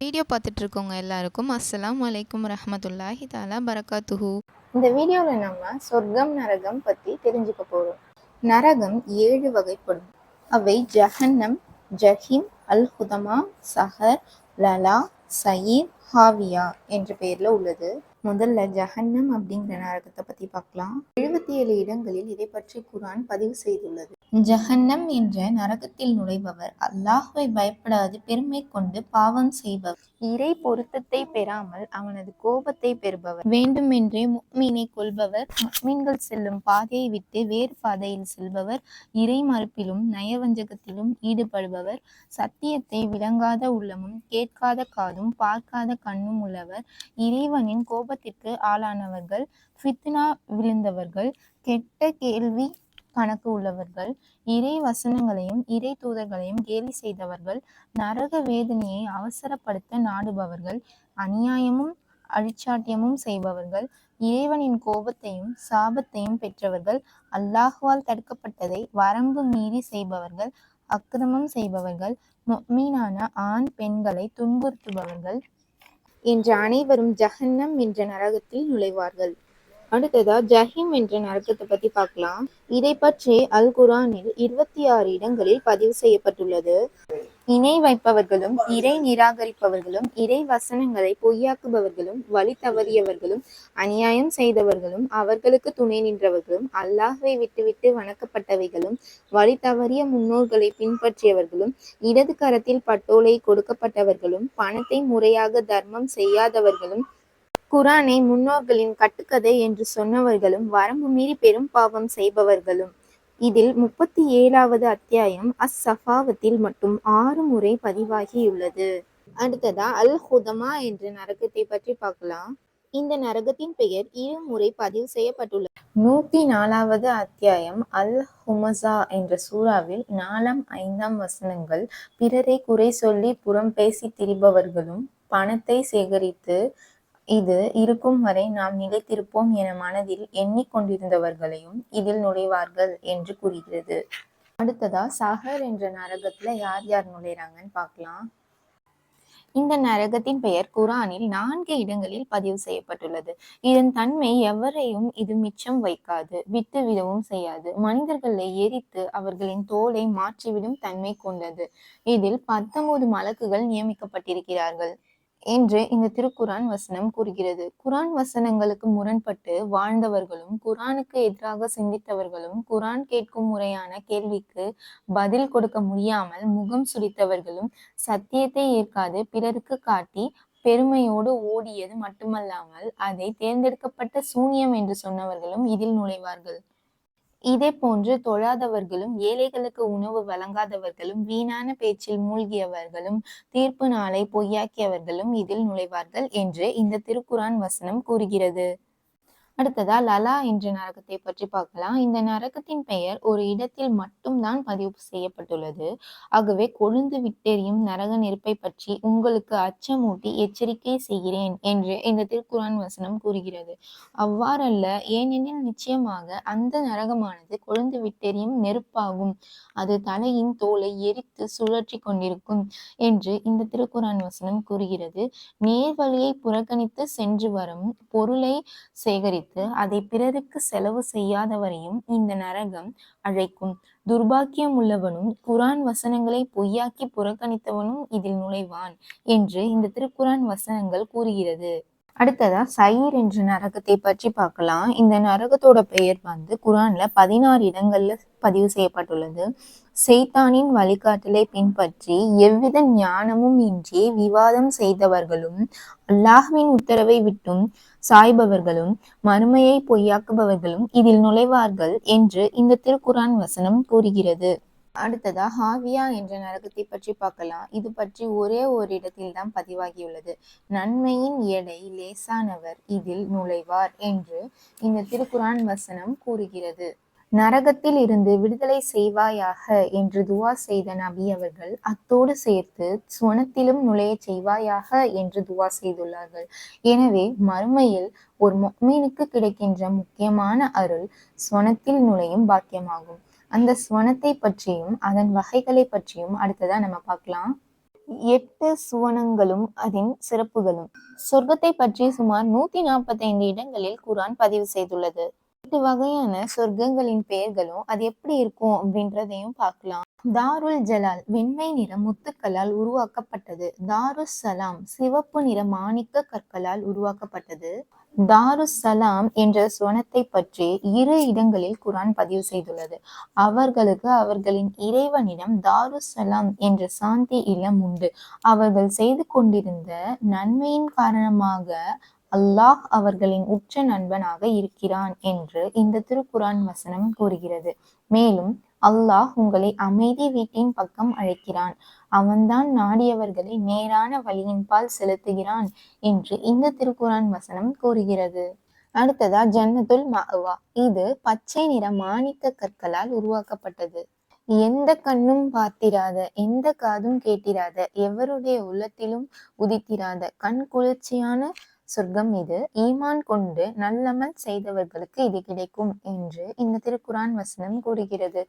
Video பார்த்துட்டு இருக்கவங்க எல்லாருக்கும். அஸ்லாம் வலைக்கும் ரஹமத்துல்லாஹி தாலா பரகாத்துஹு. இந்த வீடியோவில் நம்ம சொர்க்கம் நரகம் பற்றி தெரிஞ்சுக்க போகிறோம் நரகம் ஏழு வகைப்படும். அவை ஜஹன்னம் ஜஹீம் அல் ஹுதமா சஹர் லலா சயீர் ஹாவியா என்ற பெயரில் உள்ளது. முதல்ல ஜஹன்னம் அப்படிங்கிற நரகத்தை பற்றி பார்க்கலாம். எழுபத்தி ஏழு இடங்களில் இதை பற்றி குரான் பதிவு செய்துள்ளது. ஜஹன்னம் என்ற நரகத்தில் நுழைபவர். அல்லாஹ்வை பயப்படாது பெருமை கொண்டு பாவம் செய்பவர். இறை பொருத்தத்தை பெறாமல் அவனது கோபத்தை பெறுபவர். வேண்டுமென்றே முக்மீனை கொள்பவர் முக்மீன்கள் செல்லும் பாதையை விட்டு வேறு பாதையில் செல்பவர். இறை மறுப்பிலும் நயவஞ்சகத்திலும் ஈடுபடுபவர். சத்தியத்தை விளங்காத உள்ளமும் கேட்காத காதும் பார்க்காத கண்ணும் உள்ளவர். இறைவனின் கோபத்திற்கு ஆளானவர்கள் ஃபித்னா விழுந்தவர்கள். கெட்ட கேள்வி கணக்கு உள்ளவர்கள் இறை வசனங்களையும் இறை தூதர்களையும் கேலி செய்தவர்கள் நரக வேதனையை அவசரப்படுத்த நாடுபவர்கள் அநியாயமும் அழிச்சாட்டியமும் செய்பவர்கள் இறைவனின் கோபத்தையும் சாபத்தையும் பெற்றவர்கள் அல்லாஹுவால் தடுக்கப்பட்டதை வரம்பு மீறி செய்பவர்கள் அக்கிரமம் செய்பவர்கள் மீனான ஆண் பெண்களை துன்புறுத்துபவர்கள். என்ற அனைவரும் ஜஹன்னம் என்ற நரகத்தில் நுழைவார்கள். அடுத்ததா ஜஹீம் என்ற நரகத்தை பத்தி பார்க்கலாம். இதை பற்றி அல் குரானில் இருபத்தி ஆறு இடங்களில் பதிவு செய்யப்பட்டுள்ளது. இணை வைப்பவர்களும் இறை நிராகரிப்பவர்களும் இறை வசனங்களை பொய்யாக்குபவர்களும் வழி தவறியவர்களும் அநியாயம் செய்தவர்களும் அவர்களுக்கு துணை நின்றவர்களும் அல்லாஹை விட்டுவிட்டு வணக்கப்பட்டவைகளும் வழி தவறிய முன்னோர்களை பின்பற்றியவர்களும் இடது கரத்தில் பட்டோலை கொடுக்கப்பட்டவர்களும் பணத்தை முறையாக தர்மம் செய்யாதவர்களும் குரானை முன்னோர்களின் கட்டுக்கதை என்று சொன்னவர்களும் வரம்பு மீறி பெரும் பாவம் செய்பவர்களும். இதில் முப்பத்தி ஏழாவது அத்தியாயம் அஸ் சஃபாவத்தில் மட்டும் ஆறு முறை பதிவாகியுள்ளது. அடுத்ததா அல் ஹுதமா என்ற நரகத்தை பற்றி பார்க்கலாம். இந்த நரகத்தின் பெயர் இரு முறை பதிவு செய்யப்பட்டுள்ளது. நூத்தி நாலாவது அத்தியாயம் அல் ஹுமசா என்ற சூறாவில் நாலாம் ஐந்தாம் வசனங்கள் பிறரை குறை சொல்லி புறம் பேசி திரிபவர்களும் பணத்தை சேகரித்து இது இருக்கும் வரை நாம் நிலைத்திருப்போம் என மனதில் எண்ணிக்கொண்டிருந்தவர்களையும் இதில் நுழைவார்கள் என்று கூறுகிறது. அடுத்ததா சாகர் என்ற நரகத்துல யார் யார் நுழைறாங்கன்னு பார்க்கலாம். இந்த நரகத்தின் பெயர் குரானில் நான்கு இடங்களில் பதிவு செய்யப்பட்டுள்ளது. இதன் தன்மை எவரையும் இது மிச்சம் வைக்காது விட்டு விடவும் செய்யாது. மனிதர்களை எரித்து அவர்களின் தோலை மாற்றிவிடும் தன்மை கொண்டது. இதில் பத்தொன்பது மலக்குகள் நியமிக்கப்பட்டிருக்கிறார்கள். என்று இந்த திருக்குரான் வசனம் கூறுகிறது. குரான் வசனங்களுக்கு முரண்பட்டு வாழ்ந்தவர்களும் குரானுக்கு எதிராக சிந்தித்தவர்களும் குரான் கேட்கும் முறையான கேள்விக்கு பதில் கொடுக்க முடியாமல் முகம் சுடித்தவர்களும் சத்தியத்தை ஏற்காது பிறருக்கு காட்டி பெருமையோடு ஓடியது மட்டுமல்லாமல் அதை தேர்ந்தெடுக்கப்பட்ட சூனியம் என்று சொன்னவர்களும் இதில் நுழைவார்கள். இதே போன்று தொழாதவர்களும் ஏழைகளுக்கு உணவு வழங்காதவர்களும் வீணான பேச்சில் மூழ்கியவர்களும் தீர்ப்பு நாளை பொய்யாக்கியவர்களும் இதில் நுழைவார்கள் என்று இந்த திருக்குரான் வசனம் கூறுகிறது. அடுத்ததா லலா என்ற நரகத்தை பற்றி பார்க்கலாம். இந்த நரகத்தின் பெயர் ஒரு இடத்தில் மட்டும்தான் பதிவு செய்யப்பட்டுள்ளது. ஆகவே கொழுந்து விட்டெறியும் நரக நெருப்பை பற்றி உங்களுக்கு அச்சமூட்டி எச்சரிக்கை செய்கிறேன் என்று இந்த திருக்குறான் வசனம் கூறுகிறது. அவ்வாறல்ல ஏனெனில் நிச்சயமாக அந்த நரகமானது கொழுந்து விட்டெறியும் நெருப்பாகும். அது தலையின் தோலை எரித்து சுழற்றி கொண்டிருக்கும் என்று இந்த திருக்குறான் வசனம் கூறுகிறது. நேர்வழியை புறக்கணித்து சென்று வரும் பொருளை சேகரித்து வைத்து அதை பிறருக்கு செலவு செய்யாதவரையும் இந்த நரகம் அழைக்கும். துர்பாக்கியம் உள்ளவனும் குரான் வசனங்களை பொய்யாக்கி புறக்கணித்தவனும் இதில் நுழைவான் என்று இந்த திருக்குரான் வசனங்கள் கூறுகிறது. அடுத்ததா சயீர் என்ற நரகத்தை பற்றி பார்க்கலாம். இந்த நரகத்தோட பெயர் வந்து குரான்ல பதினாறு இடங்கள்ல பதிவு செய்யப்பட்டுள்ளது. செய்தானின் வழிகாட்டலை பின்பற்றி எவ்வித ஞானமும் இன்றி விவாதம் செய்தவர்களும் அல்லாஹ்வின் உத்தரவை விட்டும் சாய்பவர்களும் மறுமையை பொய்யாக்குபவர்களும் இதில் நுழைவார்கள் என்று இந்த திருக்குரான் வசனம் கூறுகிறது. அடுத்ததா ஹாவியா என்ற நரகத்தை பற்றி பார்க்கலாம். இது பற்றி ஒரே ஒரு இடத்தில் தான் பதிவாகியுள்ளது. நன்மையின் எடை லேசானவர் இதில் நுழைவார் என்று இந்த திருக்குரான் வசனம் கூறுகிறது. நரகத்தில் இருந்து விடுதலை செய்வாயாக என்று துவா செய்த நபி அவர்கள் அத்தோடு சேர்த்து சுவனத்திலும் நுழைய செய்வாயாக என்று துவா செய்துள்ளார்கள். எனவே மறுமையில் ஒரு மீனுக்கு கிடைக்கின்ற முக்கியமான அருள் சுவனத்தில் நுழையும் பாக்கியமாகும். அந்த சுவனத்தை பற்றியும் அதன் வகைகளை பற்றியும் அடுத்ததா நம்ம பார்க்கலாம். எட்டு சுவனங்களும் அதன் சிறப்புகளும். சொர்க்கத்தை பற்றி சுமார் நூத்தி நாற்பத்தைந்து இடங்களில் குரான் பதிவு செய்துள்ளது. எட்டு வகையான சொர்க்கங்களின் பெயர்களும் அது எப்படி இருக்கும் அப்படின்றதையும் பார்க்கலாம். தாருல் ஜலால் வெண்மை நிற முத்துக்களால் உருவாக்கப்பட்டது. தாருஸ் சலாம் சிவப்பு நிற மாணிக்க கற்களால் உருவாக்கப்பட்டது. தாரு சலாம் என்ற சுவனத்தை பற்றி இரு இடங்களில் குரான் பதிவு செய்துள்ளது. அவர்களுக்கு அவர்களின் இறைவனிடம் தாரு சலாம் என்ற சாந்தி இல்லம் உண்டு. அவர்கள் செய்து கொண்டிருந்த நன்மையின் காரணமாக அல்லாஹ் அவர்களின் உச்ச நண்பனாக இருக்கிறான் என்று இந்த திருக்குரான் வசனம் கூறுகிறது. மேலும் அல்லாஹ் உங்களை அமைதி வீட்டின் பக்கம் அழைக்கிறான். அவன்தான் நாடியவர்களை நேரான வழியின் பால் செலுத்துகிறான் என்று இந்த திருக்குரான் வசனம் கூறுகிறது. அடுத்ததா ஜன்னத்துல் மஅவா. இது பச்சை நிற மாணிக்க கற்களால் உருவாக்கப்பட்டது. எந்த கண்ணும் பார்த்திராத எந்த காதும் கேட்டிராத எவருடைய உள்ளத்திலும் உதித்திராத கண் குளிர்ச்சியான சொர்க்கம் இது ஈமான் கொண்டு நல்லமல் செய்தவர்களுக்கு இது கிடைக்கும் என்று இந்த திருக்குரான் வசனம் கூறுகிறது.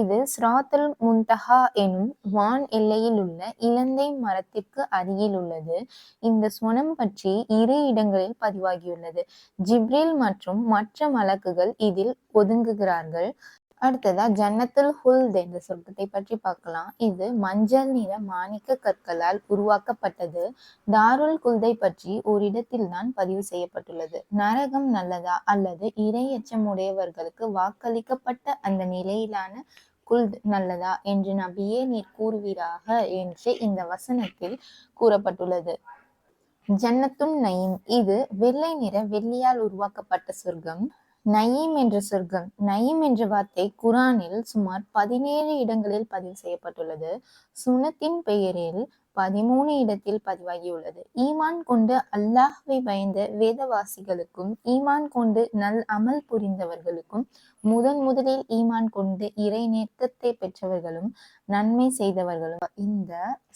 இது ஸ்ராத்தல் முன்தஹா எனும் வான் எல்லையில் உள்ள இலந்தை மரத்திற்கு அருகில் உள்ளது. இந்த சுவனம் பற்றி இரு இடங்களில் பதிவாகியுள்ளது. ஜிப்ரில் மற்றும் மற்ற மலக்குகள் இதில் ஒதுங்குகிறார்கள். அடுத்ததா ஜன்னத்துல் ஹுல்த் என்ற சொர்க்கத்தை பற்றி பார்க்கலாம். இது மஞ்சள் நிற மாணிக்க கற்களால் உருவாக்கப்பட்டது. தாருல் குல்தை பற்றி ஓரிடத்தில் தான் பதிவு செய்யப்பட்டுள்ளது. நரகம் நல்லதா அல்லது இறை எச்சமுடையவர்களுக்கு வாக்களிக்கப்பட்ட அந்த நிலையிலான குல்த் நல்லதா என்று நபியே நீர் கூறுவீராக என்று இந்த வசனத்தில் கூறப்பட்டுள்ளது. ஜன்னத்துன் நயீம். இது வெள்ளை நிற வெள்ளியால் உருவாக்கப்பட்ட சொர்க்கம். நயீம் என்ற சொர்க்கம் நயீம் என்ற வார்த்தை குரானில் சுமார் பதினேழு இடங்களில் பதிவு செய்யப்பட்டுள்ளது. சுனத்தின் பெயரில் பதிமூணு இடத்தில் பதிவாகியுள்ளது. ஈமான் கொண்டு அல்லாஹ்வை பயந்த வேதவாசிகளுக்கும் ஈமான் கொண்டு நல் அமல் புரிந்தவர்களுக்கும் முதன் முதலில் ஈமான் கொண்டு இறை நேர்க்கத்தை பெற்றவர்களும் நன்மை செய்தவர்களும் இந்த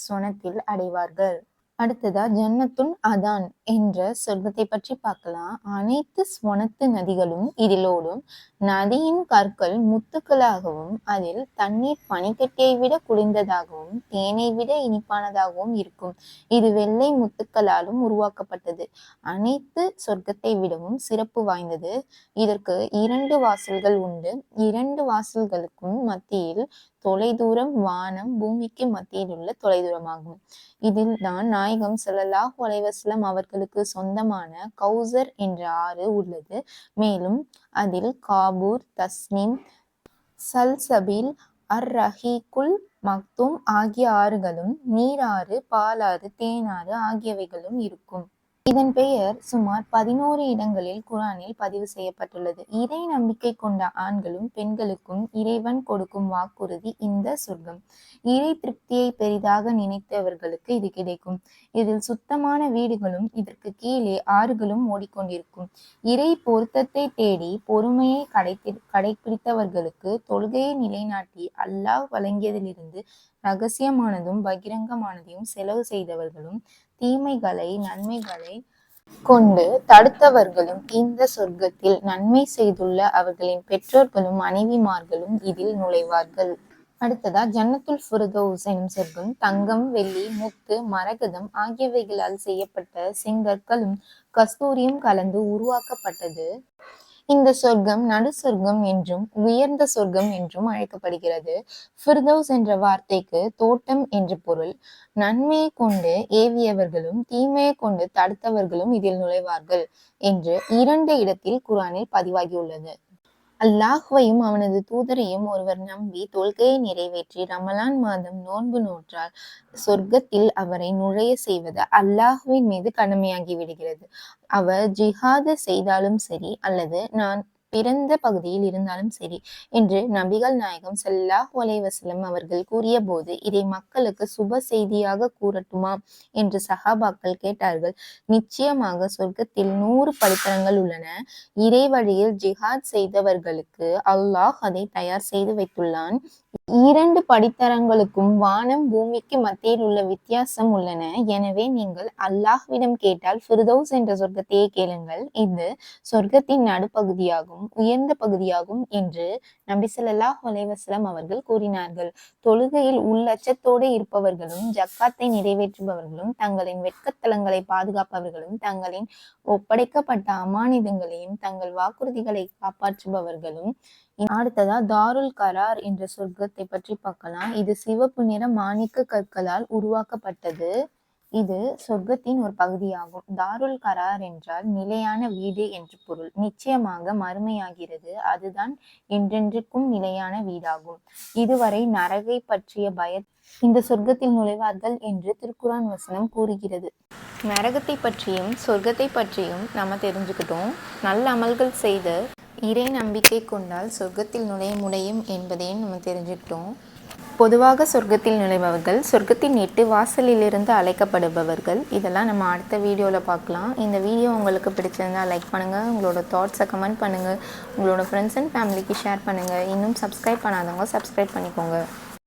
சுனத்தில் அடைவார்கள். அடுத்ததா ஜன்னத்துன் அதான் என்ற சொர்க்கத்தை பற்றி பார்க்கலாம். அனைத்து ஸ்வனத்து நதிகளும் இதிலோடும் நதியின் கற்கள் முத்துக்களாகவும் அதில் தண்ணீர் பனிக்கட்டியை விட குளிர்ந்ததாகவும் தேனை விட இனிப்பானதாகவும் இருக்கும். இது வெள்ளை முத்துக்களாலும் உருவாக்கப்பட்டது. அனைத்து சொர்க்கத்தை விடவும் சிறப்பு வாய்ந்தது. இதற்கு இரண்டு வாசல்கள் உண்டு. இரண்டு வாசல்களுக்கும் மத்தியில் தொலைதூரம் வானம் பூமிக்கு மத்தியில் உள்ள தொலைதூரமாகும். இதில் தான் நாயகம் ஸல்லல்லாஹு அலைவாஸ்லம் அவர்களுக்கு சொந்தமான கௌசர் என்ற ஆறு உள்ளது. மேலும் அதில் காபூர் தஸ்னிம் சல்சபில் அர் ரஹீக்குல் மக்தும் ஆகிய ஆறுகளும் நீராறு பாலாறு தேனாறு ஆகியவைகளும் இருக்கும். இதன் பெயர் சுமார் பதினோரு இடங்களில் குரானில் பதிவு செய்யப்பட்டுள்ளது. இறை நம்பிக்கை கொண்ட ஆண்களும் பெண்களுக்கும் இறைவன் கொடுக்கும் வாக்குறுதி இந்த சொர்க்கம். இறை திருப்தியை பெரிதாக நினைத்தவர்களுக்கு இது கிடைக்கும். இதில் சுத்தமான வீடுகளும் இதற்கு கீழே ஆறுகளும் ஓடிக்கொண்டிருக்கும். இறை பொருத்தத்தை தேடி பொறுமையை கடைத்தி கடைபிடித்தவர்களுக்கு தொழுகையை நிலைநாட்டி அல்லாஹ் வழங்கியதிலிருந்து ரகசியமானதும் பகிரங்கமானதையும் செலவு செய்தவர்களும் தீமைகளை நன்மைகளை கொண்டு தடுத்தவர்களும் இந்த சொர்க்கத்தில் நன்மை செய்துள்ள அவர்களின் பெற்றோர்களும் மனைவிமார்களும் இதில் நுழைவார்கள். அடுத்ததா ஜன்னத்துல் ஃபுருதோஸ் எனும் சொர்க்கம் தங்கம் வெள்ளி முத்து மரகதம் ஆகியவைகளால் செய்யப்பட்ட செங்கற்களும் கஸ்தூரியும் கலந்து உருவாக்கப்பட்டது. இந்த சொர்க்கம் நடு சொர்க்கம் என்றும் உயர்ந்த சொர்க்கம் என்றும் அழைக்கப்படுகிறது. ஃபிர்தௌஸ் என்ற வார்த்தைக்கு தோட்டம் என்று பொருள். நன்மையை கொண்டு ஏவியவர்களும் தீமையை கொண்டு தடுத்தவர்களும் இதில் நுழைவார்கள் என்று இரண்டு இடத்தில் குரானில் பதிவாகியுள்ளது. அல்லாஹ்வையும் அவனது தூதரையும் ஒருவர் நம்பி தொல்கையை நிறைவேற்றி ரமலான் மாதம் நோன்பு நோற்றால் சொர்க்கத்தில் அவரை நுழைய செய்வது அல்லாஹ்வின் மீது கடமையாகி விடுகிறது. அவர் ஜிஹாது செய்தாலும் சரி அல்லது நான் பிறந்த பகுதியில் இருந்தாலும் சரி என்று நபிகள் நாயகம் சல்லாஹ் அலைஹி அவர்கள் கூறிய போது இதை மக்களுக்கு சுப செய்தியாக கூறட்டுமா? என்று சஹாபாக்கள் கேட்டார்கள். நிச்சயமாக சொர்க்கத்தில் நூறு படித்தரங்கள் உள்ளன. இறை வழியில் ஜிஹாத் செய்தவர்களுக்கு அல்லாஹ் அதை தயார் செய்து வைத்துள்ளான். இரண்டு படித்தரங்களுக்கும் வானம் பூமிக்கு மத்தியில் உள்ள வித்தியாசம் உள்ளன. எனவே நீங்கள் அல்லாஹ்விடம் கேட்டால் ஃபிர்தௌஸ் என்ற சொர்க்கத்தையே கேளுங்கள். இது சொர்க்கத்தின் நடுப்பகுதியாகும். பகுதியாகும் உயர்ந்த பகுதியாகும் என்று நபி சொல்லாஹ் அலைஹி அவர்கள் கூறினார்கள். தொழுகையில் உள்ளச்சத்தோடு இருப்பவர்களும் ஜக்காத்தை நிறைவேற்றுபவர்களும் தங்களின் வெட்கத்தலங்களை பாதுகாப்பவர்களும் தங்களின் ஒப்படைக்கப்பட்ட அமானிதங்களையும் தங்கள் வாக்குறுதிகளை காப்பாற்றுபவர்களும் அடுத்ததா தாருல் கரார் என்ற சொர்க்கத்தை பற்றி பார்க்கலாம். இது சிவப்பு நிற மாணிக்க கற்களால் உருவாக்கப்பட்டது. இது சொர்க்கத்தின் ஒரு பகுதியாகும். தாருல் கரார் என்றால் நிலையான வீடு என்று பொருள். நிச்சயமாக மறுமையாகிறது. அதுதான் என்றென்றுக்கும் நிலையான வீடாகும். இதுவரை நரகை பற்றிய பய இந்த சொர்க்கத்தில் நுழைவார்கள் என்று திருக்குரான் வசனம் கூறுகிறது. நரகத்தை பற்றியும் சொர்க்கத்தை பற்றியும் நம்ம தெரிஞ்சுக்கிட்டோம். நல்ல அமல்கள் செய்து இறை நம்பிக்கை கொண்டால் சொர்க்கத்தில் நுழைய முடியும் என்பதையும் நம்ம தெரிஞ்சுக்கிட்டோம். பொதுவாக சொர்க்கத்தில் நுழைபவர்கள் சொர்க்கத்தின் எட்டு வாசலிலிருந்து அழைக்கப்படுபவர்கள். இதெல்லாம் நம்ம அடுத்த வீடியோவில் பார்க்கலாம். இந்த வீடியோ உங்களுக்கு பிடிச்சிருந்தால் லைக் பண்ணுங்கள் உங்களோட தாட்ஸை கமெண்ட் பண்ணுங்கள் உங்களோட ஃப்ரெண்ட்ஸ் அண்ட் ஃபேமிலிக்கு ஷேர் பண்ணுங்கள் இன்னும் சப்ஸ்கிரைப் பண்ணாதவங்க சப்ஸ்கிரைப் பண்ணிக்கோங்க.